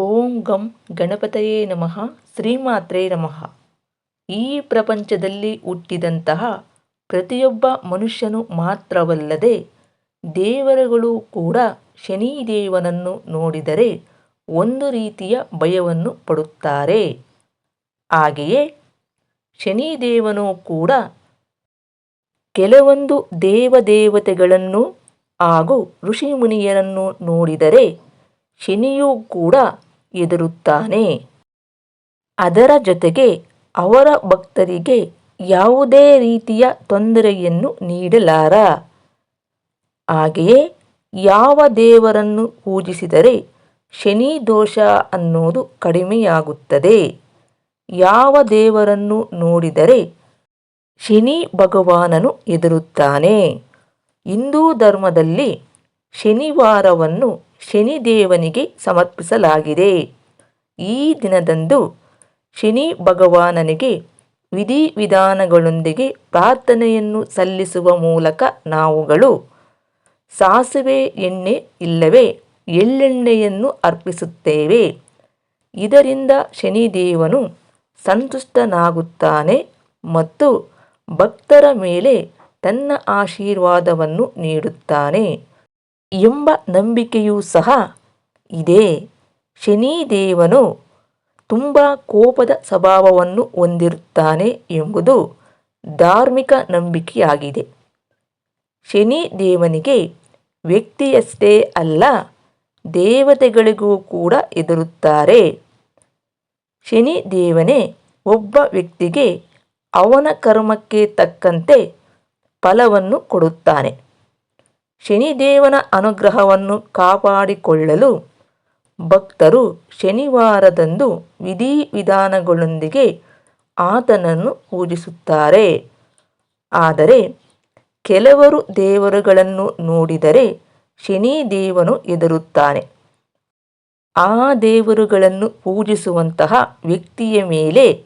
ಓಂ ಗಂ ಗಣಪತಯೇ ನಮಃ ಶ್ರೀಮಾತ್ರೇ ನಮಃ. ಈ ಪ್ರಪಂಚದಲ್ಲಿ ಹುಟ್ಟಿದಂತಹ ಪ್ರತಿಯೊಬ್ಬ ಮನುಷ್ಯನು ಮಾತ್ರವಲ್ಲದೆ ದೇವರುಗಳು ಕೂಡ ಶನಿದೇವನನ್ನು ನೋಡಿದರೆ ಒಂದು ರೀತಿಯ ಭಯವನ್ನು ಪಡುತ್ತಾರೆ. ಹಾಗೆಯೇ ಶನಿದೇವನು ಕೂಡ ಕೆಲವೊಂದು ದೇವದೇವತೆಗಳನ್ನು ಹಾಗೂ ಋಷಿಮುನಿಯರನ್ನು ನೋಡಿದರೆ ಶನಿಯೂ ಕೂಡ ಹೆದರುತ್ತಾನೆ ಅದರ ಜೊತೆಗೆ ಅವರ ಭಕ್ತರಿಗೆ ಯಾವುದೇ ರೀತಿಯ ತೊಂದರೆಯನ್ನು ನೀಡಲಾರ. ಹಾಗೆಯೇ ಯಾವ ದೇವರನ್ನು ಪೂಜಿಸಿದರೆ ಶನಿ ದೋಷ ಅನ್ನೋದು ಕಡಿಮೆಯಾಗುತ್ತದೆ. ಯಾವ ದೇವರನ್ನು ನೋಡಿದರೆ ಶನಿ ಭಗವಾನನು ಎದುರುತ್ತಾನೆ. ಹಿಂದೂ ಧರ್ಮದಲ್ಲಿ ಶನಿವಾರವನ್ನು ಶನಿದೇವನಿಗೆ ಸಮರ್ಪಿಸಲಾಗಿದೆ. ಈ ದಿನದಂದು ಶನಿ ಭಗವಾನನಿಗೆ ವಿಧಿವಿಧಾನಗಳೊಂದಿಗೆ ಪ್ರಾರ್ಥನೆಯನ್ನು ಸಲ್ಲಿಸುವ ಮೂಲಕ ನಾವುಗಳು ಸಾಸಿವೆ ಎಣ್ಣೆ ಇಲ್ಲವೇ ಎಳ್ಳೆಣ್ಣೆಯನ್ನು ಅರ್ಪಿಸುತ್ತೇವೆ. ಇದರಿಂದ ಶನಿದೇವನು ಸಂತುಷ್ಟನಾಗುತ್ತಾನೆ ಮತ್ತು ಭಕ್ತರ ಮೇಲೆ ತನ್ನ ಆಶೀರ್ವಾದವನ್ನು ನೀಡುತ್ತಾನೆ. ಎಂಬ ನಂಬಿಕೆಯೂ ಸಹ ಇದೆ. ಶನಿದೇವನು ತುಂಬ ಕೋಪದ ಸ್ವಭಾವವನ್ನು ಹೊಂದಿರುತ್ತಾನೆ ಎಂಬುದು ಧಾರ್ಮಿಕ ನಂಬಿಕೆಯಾಗಿದೆ. ಶನಿದೇವನಿಗೆ ವ್ಯಕ್ತಿಯಷ್ಟೇ ಅಲ್ಲ, ದೇವತೆಗಳಿಗೂ ಕೂಡ ಹೆದರುತ್ತಾರೆ. ಶನಿದೇವನೇ ಒಬ್ಬ ವ್ಯಕ್ತಿಗೆ ಅವನ ಕರ್ಮಕ್ಕೆ ತಕ್ಕಂತೆ ಫಲವನ್ನು ಕೊಡುತ್ತಾನೆ. ಶನಿದೇವನ ಅನುಗ್ರಹವನ್ನು ಕಾಪಾಡಿಕೊಳ್ಳಲು ಭಕ್ತರು ಶನಿವಾರದಂದು ವಿಧಿವಿಧಾನಗಳೊಂದಿಗೆ ಆತನನ್ನು ಪೂಜಿಸುತ್ತಾರೆ. ಆದರೆ ಕೆಲವರು ದೇವರುಗಳನ್ನು ನೋಡಿದರೆ ಶನಿದೇವನು ಎದುರುತ್ತಾನೆ ಆ ದೇವರುಗಳನ್ನು ಪೂಜಿಸುವಂತಹ ವ್ಯಕ್ತಿಯ ಮೇಲೆ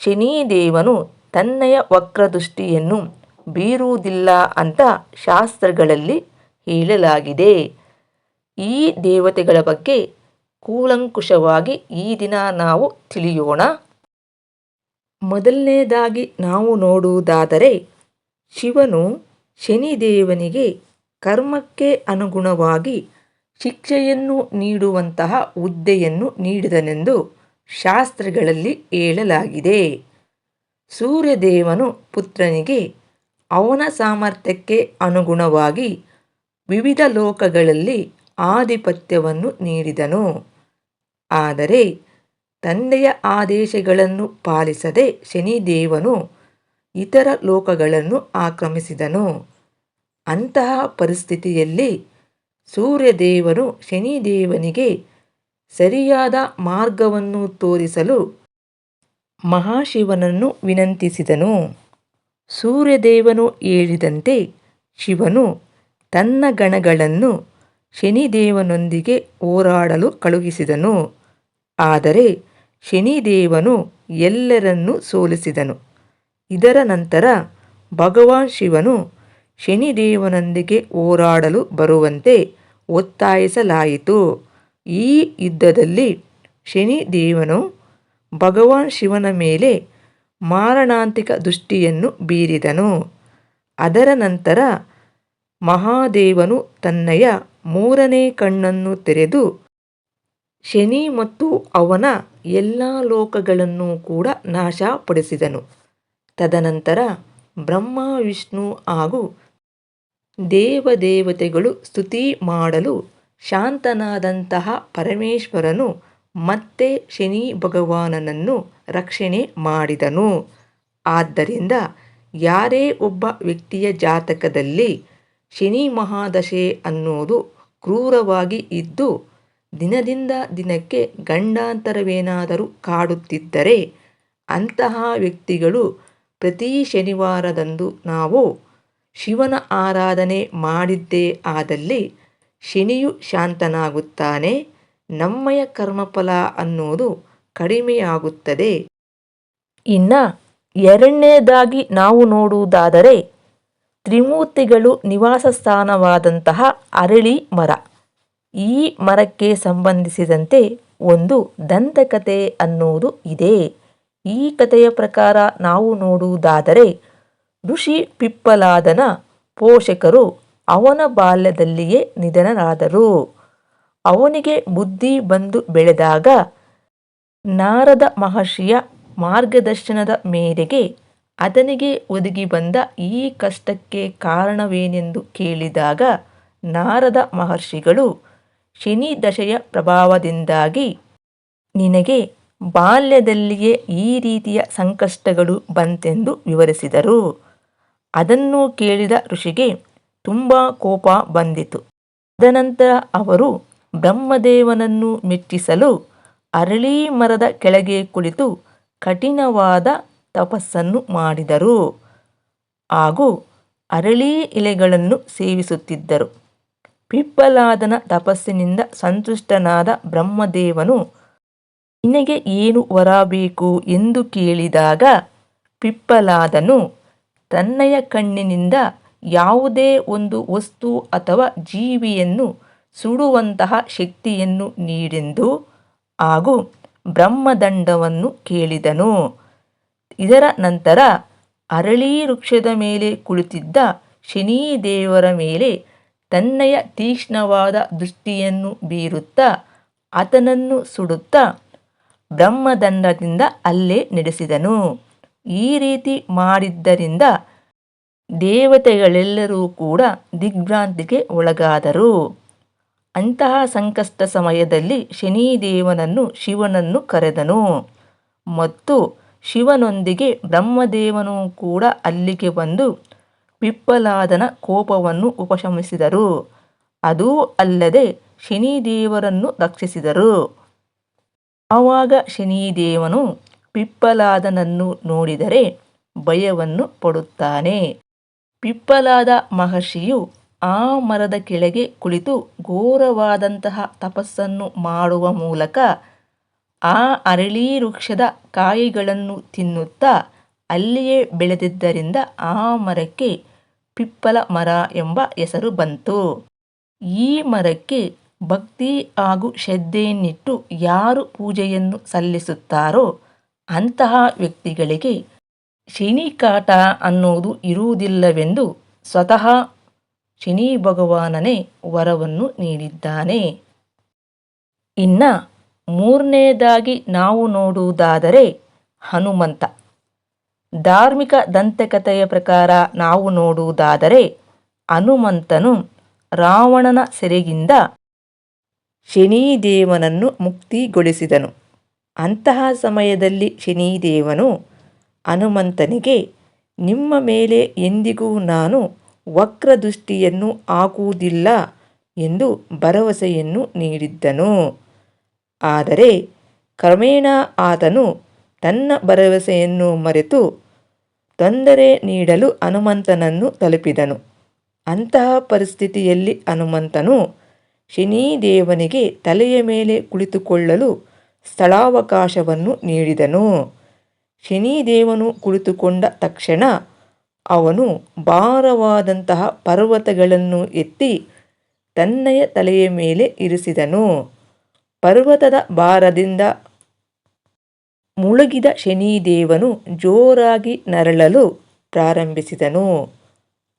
ಶನಿ ದೇವನು ತನ್ನಯ ವಕ್ರದೃಷ್ಟಿಯನ್ನು ಬೀರುವುದಿಲ್ಲ ಅಂತ ಶಾಸ್ತ್ರಗಳಲ್ಲಿ ಹೇಳಲಾಗಿದೆ. ಈ ದೇವತೆಗಳ ಬಗ್ಗೆ ಕೂಲಂಕುಷವಾಗಿ ಈ ದಿನ ನಾವು ತಿಳಿಯೋಣ. ಮೊದಲನೇದಾಗಿ ನಾವು ನೋಡುವುದಾದರೆ, ಶಿವನು ಶನಿದೇವನಿಗೆ ಕರ್ಮಕ್ಕೆ ಅನುಗುಣವಾಗಿ ಶಿಕ್ಷೆಯನ್ನು ನೀಡುವಂತಹ ಹುದ್ದೆಯನ್ನು ನೀಡಿದನೆಂದು ಶಾಸ್ತ್ರಗಳಲ್ಲಿ ಹೇಳಲಾಗಿದೆ. ಸೂರ್ಯದೇವನು ಪುತ್ರನಿಗೆ ಅವನ ಸಾಮರ್ಥ್ಯಕ್ಕೆ ಅನುಗುಣವಾಗಿ ವಿವಿಧ ಲೋಕಗಳಲ್ಲಿ ಆಧಿಪತ್ಯವನ್ನು ನೀಡಿದನು. ಆದರೆ ತಂದೆಯ ಆದೇಶಗಳನ್ನು ಪಾಲಿಸದೆ ಶನಿದೇವನು ಇತರ ಲೋಕಗಳನ್ನು ಆಕ್ರಮಿಸಿದನು. ಅಂತಹ ಪರಿಸ್ಥಿತಿಯಲ್ಲಿ ಸೂರ್ಯದೇವನು ಶನಿದೇವನಿಗೆ ಸರಿಯಾದ ಮಾರ್ಗವನ್ನು ತೋರಿಸಲು ಮಹಾಶಿವನನ್ನು ವಿನಂತಿಸಿದನು. ಸೂರ್ಯದೇವನು ಹೇಳಿದಂತೆ ಶಿವನು ತನ್ನ ಗಣಗಳನ್ನು ಶನಿದೇವನೊಂದಿಗೆ ಹೋರಾಡಲು ಕಳುಹಿಸಿದನು. ಆದರೆ ಶನಿದೇವನು ಎಲ್ಲರನ್ನೂ ಸೋಲಿಸಿದನು. ಇದರ ನಂತರ ಭಗವಾನ್ ಶಿವನು ಶನಿದೇವನೊಂದಿಗೆ ಹೋರಾಡಲು ಬರುವಂತೆ ಒತ್ತಾಯಿಸಲಾಯಿತು. ಈ ಯುದ್ಧದಲ್ಲಿ ಶನಿದೇವನು ಭಗವಾನ್ ಶಿವನ ಮೇಲೆ ಮಾರಣಾಂತಿಕ ದೃಷ್ಟಿಯನ್ನು ಬೀರಿದನು. ಅದರ ನಂತರ ಮಹಾದೇವನು ತನ್ನಯ ಮೂರನೇ ಕಣ್ಣನ್ನು ತೆರೆದು, ಶನಿ ಮತ್ತು ಅವನ ಎಲ್ಲ ಲೋಕಗಳನ್ನು ಕೂಡ ನಾಶಪಡಿಸಿದನು. ತದನಂತರ ಬ್ರಹ್ಮ, ವಿಷ್ಣು ಹಾಗೂ ದೇವದೇವತೆಗಳು ಸ್ತುತಿ ಮಾಡಲು ಶಾಂತನಾದಂತಹ ಪರಮೇಶ್ವರನು ಮತ್ತೆ ಶನಿ ಭಗವಾನನನ್ನು ರಕ್ಷಣೆ ಮಾಡಿದನು. ಆದ್ದರಿಂದ ಯಾರೇ ಒಬ್ಬ ವ್ಯಕ್ತಿಯ ಜಾತಕದಲ್ಲಿ ಶನಿ ಮಹಾದಶೆ ಅನ್ನೋದು ಕ್ರೂರವಾಗಿ ಇದ್ದು, ದಿನದಿಂದ ದಿನಕ್ಕೆ ಗಂಡಾಂತರವೇನಾದರೂ ಕಾಡುತ್ತಿದ್ದರೆ, ಅಂತಹ ವ್ಯಕ್ತಿಗಳು ಪ್ರತಿ ಶನಿವಾರದಂದು ನಾವು ಶಿವನ ಆರಾಧನೆ ಮಾಡಿದ್ದೇ ಆದಲ್ಲಿ ಶನಿಯು ಶಾಂತನಾಗುತ್ತಾನೆ, ನಮ್ಮಯ ಕರ್ಮಫಲ ಅನ್ನೋದು ಕಡಿಮೆಯಾಗುತ್ತದೆ. ಇನ್ನು ಎರಡನೇದಾಗಿ ನಾವು ನೋಡುವುದಾದರೆ ತ್ರಿಮೂರ್ತಿಗಳು ನಿವಾಸ ಸ್ಥಾನವಾದಂತಹ ಅರಳಿ ಮರ. ಈ ಮರಕ್ಕೆ ಸಂಬಂಧಿಸಿದಂತೆ ಒಂದು ದಂತಕತೆ ಅನ್ನುವುದು ಇದೆ. ಈ ಕಥೆಯ ಪ್ರಕಾರ ನಾವು ನೋಡುವುದಾದರೆ, ಋಷಿ ಪಿಪ್ಪಲಾದನ ಪೋಷಕರು ಅವನ ಬಾಲ್ಯದಲ್ಲಿಯೇ ನಿಧನರಾದರು. ಅವನಿಗೆ ಬುದ್ಧಿ ಬಂದು ಬೆಳೆದಾಗ ನಾರದ ಮಹರ್ಷಿಯ ಮಾರ್ಗದರ್ಶನದ ಮೇರೆಗೆ ಆತನಿಗೆ ಒದಗಿ ಬಂದ ಈ ಕಷ್ಟಕ್ಕೆ ಕಾರಣವೇನೆಂದು ಕೇಳಿದಾಗ ನಾರದ ಮಹರ್ಷಿಗಳು ಶನಿ ದಶೆಯ ಪ್ರಭಾವದಿಂದಾಗಿ ನಿನಗೆ ಬಾಲ್ಯದಲ್ಲಿಯೇ ಈ ರೀತಿಯ ಸಂಕಷ್ಟಗಳು ಬಂತೆಂದು ವಿವರಿಸಿದರು. ಅದನ್ನು ಕೇಳಿದ ಋಷಿಗೆ ತುಂಬ ಕೋಪ ಬಂದಿತು. ತದನಂತರ ಅವರು ಬ್ರಹ್ಮದೇವನನ್ನು ಮೆಚ್ಚಿಸಲು ಅರಳಿ ಮರದ ಕೆಳಗೆ ಕುಳಿತು ಕಠಿಣವಾದ ತಪಸ್ಸನ್ನು ಮಾಡಿದರು. ಹಾಗೂ ಅರಳಿ ಎಲೆಗಳನ್ನು ಸೇವಿಸುತ್ತಿದ್ದರು. ಪಿಪ್ಪಲಾದನ ತಪಸ್ಸಿನಿಂದ ಸಂತುಷ್ಟನಾದ ಬ್ರಹ್ಮದೇವನು, ನಿನಗೆ ಏನು ವರ ಎಂದು ಕೇಳಿದಾಗ ಪಿಪ್ಪಲಾದನು, ತನ್ನಯ ಕಣ್ಣಿನಿಂದ ಯಾವುದೇ ಒಂದು ವಸ್ತು ಅಥವಾ ಜೀವಿಯನ್ನು ಸುಡುವಂತಹ ಶಕ್ತಿಯನ್ನು ನೀಡೆಂದು ಹಾಗೂ ಬ್ರಹ್ಮದಂಡವನ್ನು ಕೇಳಿದನು. ಇದರ ನಂತರ ಅರಳಿ ವೃಕ್ಷದ ಮೇಲೆ ಕುಳಿತಿದ್ದ ಶನಿದೇವರ ಮೇಲೆ ತನ್ನಯ ತೀಕ್ಷ್ಣವಾದ ದೃಷ್ಟಿಯನ್ನು ಬೀರುತ್ತಾ ಆತನನ್ನು ಸುಡುತ್ತಾ ಬ್ರಹ್ಮದಂಡದಿಂದ ಅಲ್ಲೇ ನಡೆಸಿದನು. ಈ ರೀತಿ ಮಾಡಿದ್ದರಿಂದ ದೇವತೆಗಳೆಲ್ಲರೂ ಕೂಡ ದಿಗ್ಭ್ರಾಂತಿಗೆ ಒಳಗಾದರು. ಅಂತಹ ಸಂಕಷ್ಟ ಸಮಯದಲ್ಲಿ ಶನಿದೇವನನ್ನು ಶಿವನನ್ನು ಕರೆದನು. ಮತ್ತು ಶಿವನೊಂದಿಗೆ ಬ್ರಹ್ಮದೇವನು ಕೂಡ ಅಲ್ಲಿಗೆ ಬಂದು ಪಿಪ್ಪಲಾದನ ಕೋಪವನ್ನು ಉಪಶಮಿಸಿದರು. ಅದೂ ಅಲ್ಲದೆ ಶನಿದೇವರನ್ನು ರಕ್ಷಿಸಿದರು. ಆವಾಗ ಶನಿದೇವನು ಪಿಪ್ಪಲಾದನನ್ನು ನೋಡಿದರೆ ಭಯವನ್ನು ಪಡುತ್ತಾನೆ. ಪಿಪ್ಪಲಾದ ಮಹರ್ಷಿಯು ಆ ಮರದ ಕೆಳಗೆ ಕುಳಿತು ಘೋರವಾದಂತಹ ತಪಸ್ಸನ್ನು ಮಾಡುವ ಮೂಲಕ ಆ ಅರಳಿ ವೃಕ್ಷದ ಕಾಯಿಗಳನ್ನು ತಿನ್ನುತ್ತಾ ಅಲ್ಲಿಯೇ ಬೆಳೆದಿದ್ದರಿಂದ ಆ ಮರಕ್ಕೆ ಪಿಪ್ಪಲ ಮರ ಎಂಬ ಹೆಸರು ಬಂತು. ಈ ಮರಕ್ಕೆ ಭಕ್ತಿ ಹಾಗೂ ಶ್ರದ್ಧೆಯನ್ನಿಟ್ಟು ಯಾರು ಪೂಜೆಯನ್ನು ಸಲ್ಲಿಸುತ್ತಾರೋ ಅಂತಹ ವ್ಯಕ್ತಿಗಳಿಗೆ ಶನಿ ಕಾಟ ಅನ್ನುವುದು ಇರುವುದಿಲ್ಲವೆಂದು ಸ್ವತಃ ಶನಿ ಭಗವಾನನೇ ವರವನ್ನು ನೀಡಿದ್ದಾನೆ. ಇನ್ನ ಮೂರನೆಯದಾಗಿ ನಾವು ನೋಡುವುದಾದರೆ ಹನುಮಂತ. ಧಾರ್ಮಿಕ ದಂತಕಥೆಯ ಪ್ರಕಾರ ನಾವು ನೋಡುವುದಾದರೆ ಹನುಮಂತನು ರಾವಣನ ಸೆರೆಗಿಂದ ಶನಿದೇವನನ್ನು ಮುಕ್ತಿಗೊಳಿಸಿದನು. ಅಂತಹ ಸಮಯದಲ್ಲಿ ಶನಿದೇವನು ಹನುಮಂತನಿಗೆ, ನಿಮ್ಮ ಮೇಲೆ ಎಂದಿಗೂ ನಾನು ವಕ್ರದೃಷ್ಟಿಯನ್ನು ಹಾಕುವುದಿಲ್ಲ ಎಂದು ಭರವಸೆಯನ್ನು ನೀಡಿದ್ದನು. ಆದರೆ ಕ್ರಮೇಣ ಆತನು ತನ್ನ ಭರವಸೆಯನ್ನು ಮರೆತು ತೊಂದರೆ ನೀಡಲು ಹನುಮಂತನನ್ನು ತಲುಪಿದನು. ಅಂತಹ ಪರಿಸ್ಥಿತಿಯಲ್ಲಿ ಹನುಮಂತನು ಶನಿದೇವನಿಗೆ ತಲೆಯ ಮೇಲೆ ಕುಳಿತುಕೊಳ್ಳಲು ಸ್ಥಳಾವಕಾಶವನ್ನು ನೀಡಿದನು. ಶನಿದೇವನು ಕುಳಿತುಕೊಂಡ ತಕ್ಷಣ ಅವನು ಭಾರವಾದಂತಹ ಪರ್ವತಗಳನ್ನು ಎತ್ತಿ ತನ್ನಯ ತಲೆಯ ಮೇಲೆ ಇರಿಸಿದನು. ಪರ್ವತದ ಭಾರದಿಂದ ಮುಳುಗಿದ ಶನಿದೇವನು ಜೋರಾಗಿ ನರಳಲು ಪ್ರಾರಂಭಿಸಿದನು.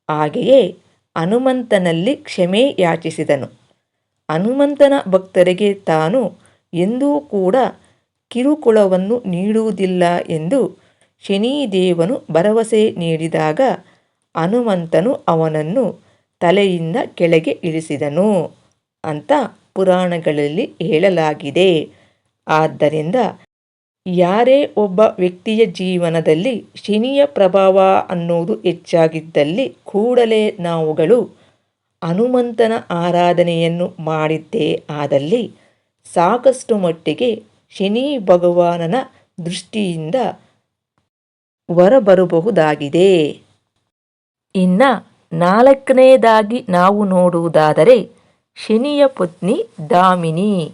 ಹಾಗೆಯೇ ಹನುಮಂತನಲ್ಲಿ ಕ್ಷಮೆ ಯಾಚಿಸಿದನು. ಹನುಮಂತನ ಭಕ್ತರಿಗೆ ತಾನು ಎಂದೂ ಕೂಡ ಕಿರುಕುಳವನ್ನು ನೀಡುವುದಿಲ್ಲ ಎಂದು ಶನಿದೇವನು ಭರವಸೆ ನೀಡಿದಾಗ ಹನುಮಂತನು ಅವನನ್ನು ತಲೆಯಿಂದ ಕೆಳಗೆ ಇಳಿಸಿದನು ಅಂತ ಪುರಾಣಗಳಲ್ಲಿ ಹೇಳಲಾಗಿದೆ. ಆದ್ದರಿಂದ ಯಾರೇ ಒಬ್ಬ ವ್ಯಕ್ತಿಯ ಜೀವನದಲ್ಲಿ ಶನಿಯ ಪ್ರಭಾವ ಅನ್ನೋದು ಹೆಚ್ಚಾಗಿದ್ದಲ್ಲಿ ಕೂಡಲೇ ನಾವುಗಳು ಹನುಮಂತನ ಆರಾಧನೆಯನ್ನು ಮಾಡಿದ್ದೇ ಆದಲ್ಲಿ ಸಾಕಷ್ಟು ಮಟ್ಟಿಗೆ ಶನಿ ಭಗವಾನನ ದೃಷ್ಟಿಯಿಂದ ಹೊರಬರಬಹುದಾಗಿದೆ. ಇನ್ನು ನಾಲ್ಕನೆಯದಾಗಿ ನಾವು ನೋಡುವುದಾದರೆ ಶನಿಯ ಪತ್ನಿ ದಾಮಿನಿ.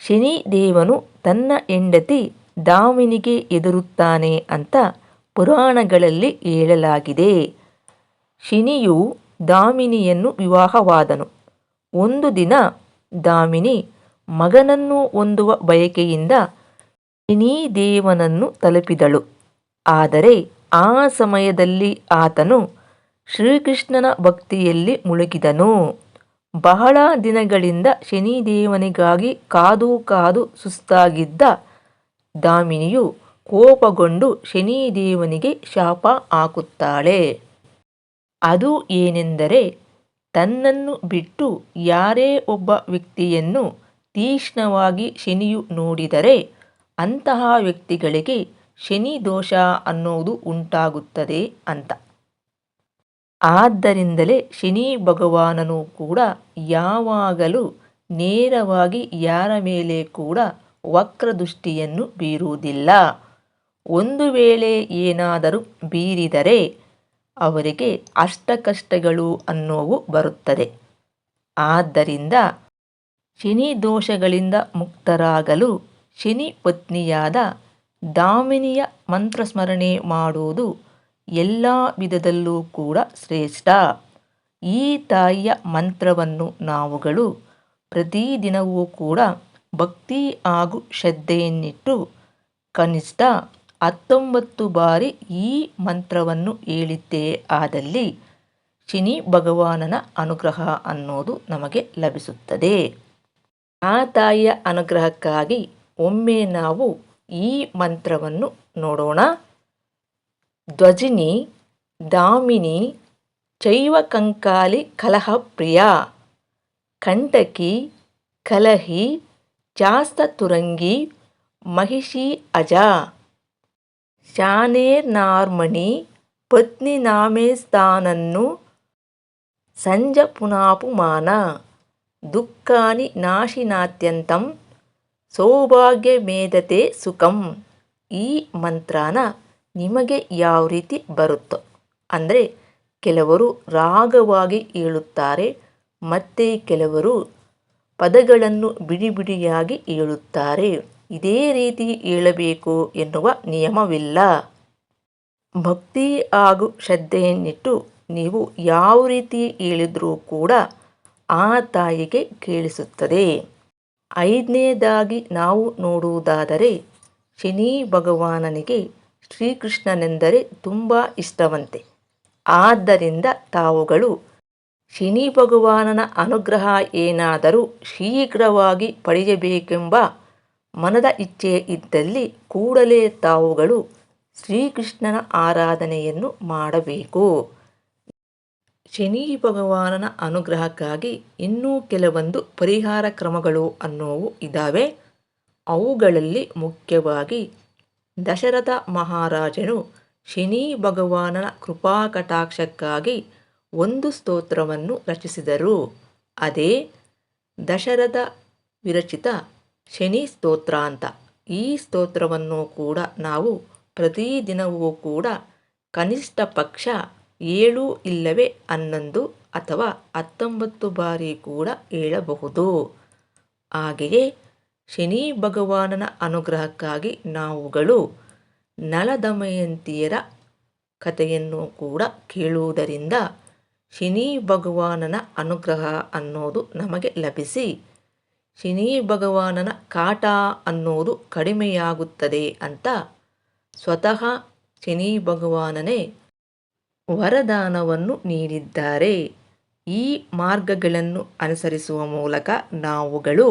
ಶನಿ ದೇವನು ತನ್ನ ಹೆಂಡತಿ ದಾಮಿನಿಗೆ ಎದುರುತ್ತಾನೆ ಅಂತ ಪುರಾಣಗಳಲ್ಲಿ ಹೇಳಲಾಗಿದೆ. ಶನಿಯು ದಾಮಿನಿಯನ್ನು ವಿವಾಹವಾದನು. ಒಂದು ದಿನ ದಾಮಿನಿ ಮಗನನ್ನು ಹೊಂದುವ ಬಯಕೆಯಿಂದ ಶನಿದೇವನನ್ನು ತಲುಪಿದಳು. ಆದರೆ ಆ ಸಮಯದಲ್ಲಿ ಆತನು ಶ್ರೀಕೃಷ್ಣನ ಭಕ್ತಿಯಲ್ಲಿ ಮುಳುಗಿದನು. ಬಹಳ ದಿನಗಳಿಂದ ಶನಿದೇವನಿಗಾಗಿ ಕಾದು ಕಾದು ಸುಸ್ತಾಗಿದ್ದ ದಾಮಿನಿಯು ಕೋಪಗೊಂಡು ಶನಿದೇವನಿಗೆ ಶಾಪ ಹಾಕುತ್ತಾಳೆ. ಅದು ಏನೆಂದರೆ, ತನ್ನನ್ನು ಬಿಟ್ಟು ಯಾರೇ ಒಬ್ಬ ವ್ಯಕ್ತಿಯನ್ನು ತೀಕ್ಷ್ಣವಾಗಿ ಶನಿಯು ನೋಡಿದರೆ, ಅಂತಹ ವ್ಯಕ್ತಿಗಳಿಗೆ ಶನಿ ದೋಷ ಅನ್ನೋದು ಉಂಟಾಗುತ್ತದೆ ಅಂತ. ಆದ್ದರಿಂದಲೇ ಶನಿ ಭಗವಾನನು ಕೂಡ ಯಾವಾಗಲೂ ನೇರವಾಗಿ ಯಾರ ಮೇಲೆ ಕೂಡ ವಕ್ರದೃಷ್ಟಿಯನ್ನು ಬೀರುವುದಿಲ್ಲ. ಒಂದು ವೇಳೆ ಏನಾದರೂ ಬೀರಿದರೆ ಅವರಿಗೆ ಅಷ್ಟಕಷ್ಟಗಳು ಅನ್ನೋವು ಬರುತ್ತದೆ. ಆದ್ದರಿಂದ ಶನಿ ದೋಷಗಳಿಂದ ಮುಕ್ತರಾಗಲು ಶನಿ ಪತ್ನಿಯಾದ ದಾಮಿನಿಯ ಮಂತ್ರಸ್ಮರಣೆ ಮಾಡುವುದು ಎಲ್ಲ ವಿಧದಲ್ಲೂ ಕೂಡ ಶ್ರೇಷ್ಠ. ಈ ತಾಯಿಯ ಮಂತ್ರವನ್ನು ನಾವುಗಳು ಪ್ರತಿದಿನವೂ ಕೂಡ ಭಕ್ತಿ ಹಾಗೂ ಶ್ರದ್ಧೆಯನ್ನಿಟ್ಟು ಕನಿಷ್ಠ ಹತ್ತೊಂಬತ್ತು ಬಾರಿ ಈ ಮಂತ್ರವನ್ನು ಹೇಳಿದ್ದೇ ಆದಲ್ಲಿ ಶನಿ ಭಗವಾನನ ಅನುಗ್ರಹ ಅನ್ನೋದು ನಮಗೆ ಲಭಿಸುತ್ತದೆ. ಆ ತಾಯಿಯ ಅನುಗ್ರಹಕ್ಕಾಗಿ ಒಮ್ಮೆ ನಾವು ಈ ಮಂತ್ರವನ್ನು ನೋಡೋಣ. ధ్వజిని దామిని చైవకంకాళి కలహప్రియ కంటకి కలహి చాస్త తురంగి మహిషి అజ. శానేర్నార్మణి పత్నినామేస్తానన్ను సంజపునాపుమాన దుఃఖాని నాశినాత్యంతం సౌభాగ్యమేదతే సుఖం. ఈ మంత్రాన ನಿಮಗೆ ಯಾವ ರೀತಿ ಬರುತ್ತೋ. ಅಂದರೆ ಕೆಲವರು ರಾಗವಾಗಿ ಹೇಳುತ್ತಾರೆ, ಮತ್ತೆ ಕೆಲವರು ಪದಗಳನ್ನು ಬಿಡಿ ಬಿಡಿಯಾಗಿ ಹೇಳುತ್ತಾರೆ. ಇದೇ ರೀತಿ ಹೇಳಬೇಕು ಎನ್ನುವ ನಿಯಮವಿಲ್ಲ. ಭಕ್ತಿ ಹಾಗೂ ಶ್ರದ್ಧೆಯನ್ನಿಟ್ಟು ನೀವು ಯಾವ ರೀತಿ ಹೇಳಿದರೂ ಕೂಡ ಆ ತಾಯಿಗೆ ಕೇಳಿಸುತ್ತದೆ. ಐದನೇದಾಗಿ ನಾವು ನೋಡುವುದಾದರೆ, ಶನಿ ಭಗವಾನನಿಗೆ ಶ್ರೀಕೃಷ್ಣನೆಂದರೆ ತುಂಬ ಇಷ್ಟವಂತೆ. ಆದ್ದರಿಂದ ತಾವುಗಳು ಶನಿ ಭಗವಾನನ ಅನುಗ್ರಹ ಏನಾದರೂ ಶೀಘ್ರವಾಗಿ ಪಡೆಯಬೇಕೆಂಬ ಮನದ ಇಚ್ಛೆ ಇದ್ದಲ್ಲಿ ಕೂಡಲೇ ತಾವುಗಳು ಶ್ರೀಕೃಷ್ಣನ ಆರಾಧನೆಯನ್ನು ಮಾಡಬೇಕು. ಶನಿ ಭಗವಾನನ ಅನುಗ್ರಹಕ್ಕಾಗಿ ಇನ್ನೂ ಕೆಲವೊಂದು ಪರಿಹಾರ ಕ್ರಮಗಳು ಅನ್ನೋವು ಇದ್ದಾವೆ. ಅವುಗಳಲ್ಲಿ ಮುಖ್ಯವಾಗಿ ದಶರಥ ಮಹಾರಾಜನು ಶನಿ ಭಗವಾನನ ಕೃಪಾಕಟಾಕ್ಷಕ್ಕಾಗಿ ಒಂದು ಸ್ತೋತ್ರವನ್ನು ರಚಿಸಿದರು. ಅದೇ ದಶರಥ ವಿರಚಿತ ಶನಿ ಸ್ತೋತ್ರ ಅಂತ. ಈ ಸ್ತೋತ್ರವನ್ನು ಕೂಡ ನಾವು ಪ್ರತಿದಿನವೂ ಕೂಡ ಕನಿಷ್ಠ ಪಕ್ಷ ಏಳು ಇಲ್ಲವೇ ಹನ್ನೊಂದು ಅಥವಾ ಹತ್ತೊಂಬತ್ತು ಬಾರಿ ಕೂಡ ಹೇಳಬಹುದು. ಹಾಗೆಯೇ ಶನಿ ಭಗವಾನನ ಅನುಗ್ರಹಕ್ಕಾಗಿ ನಾವುಗಳು ನಲದಮಯಂತಿಯರ ಕಥೆಯನ್ನು ಕೂಡ ಕೇಳುವುದರಿಂದ ಶನಿ ಭಗವಾನನ ಅನುಗ್ರಹ ಅನ್ನೋದು ನಮಗೆ ಲಭಿಸಿ ಶನಿ ಭಗವಾನನ ಕಾಟ ಅನ್ನೋದು ಕಡಿಮೆಯಾಗುತ್ತದೆ ಅಂತ ಸ್ವತಃ ಶನಿ ಭಗವಾನನೇ ವರದಾನವನ್ನು ನೀಡಿದ್ದಾರೆ. ಈ ಮಾರ್ಗಗಳನ್ನು ಅನುಸರಿಸುವ ಮೂಲಕ ನಾವುಗಳು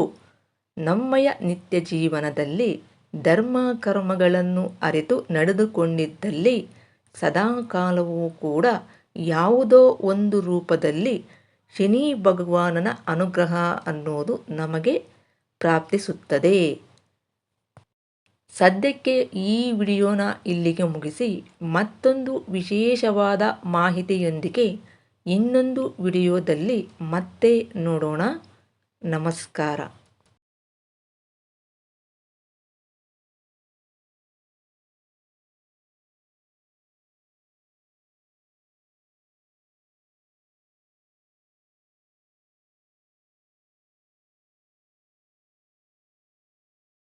ನಮ್ಮಯ ನಿತ್ಯ ಜೀವನದಲ್ಲಿ ಧರ್ಮ ಕರ್ಮಗಳನ್ನು ಅರಿತು ನಡೆದುಕೊಂಡಿದ್ದಲ್ಲಿ ಸದಾಕಾಲವೂ ಕೂಡ ಯಾವುದೋ ಒಂದು ರೂಪದಲ್ಲಿ ಶನಿ ಭಗವಾನನ ಅನುಗ್ರಹ ಅನ್ನೋದು ನಮಗೆ ಪ್ರಾಪ್ತಿಸುತ್ತದೆ. ಸದ್ಯಕ್ಕೆ ಈ ವಿಡಿಯೋನ ಇಲ್ಲಿಗೆ ಮುಗಿಸಿ ಮತ್ತೊಂದು ವಿಶೇಷವಾದ ಮಾಹಿತಿಯೊಂದಿಗೆ ಇನ್ನೊಂದು ವಿಡಿಯೋದಲ್ಲಿ ಮತ್ತೆ ನೋಡೋಣ. ನಮಸ್ಕಾರ.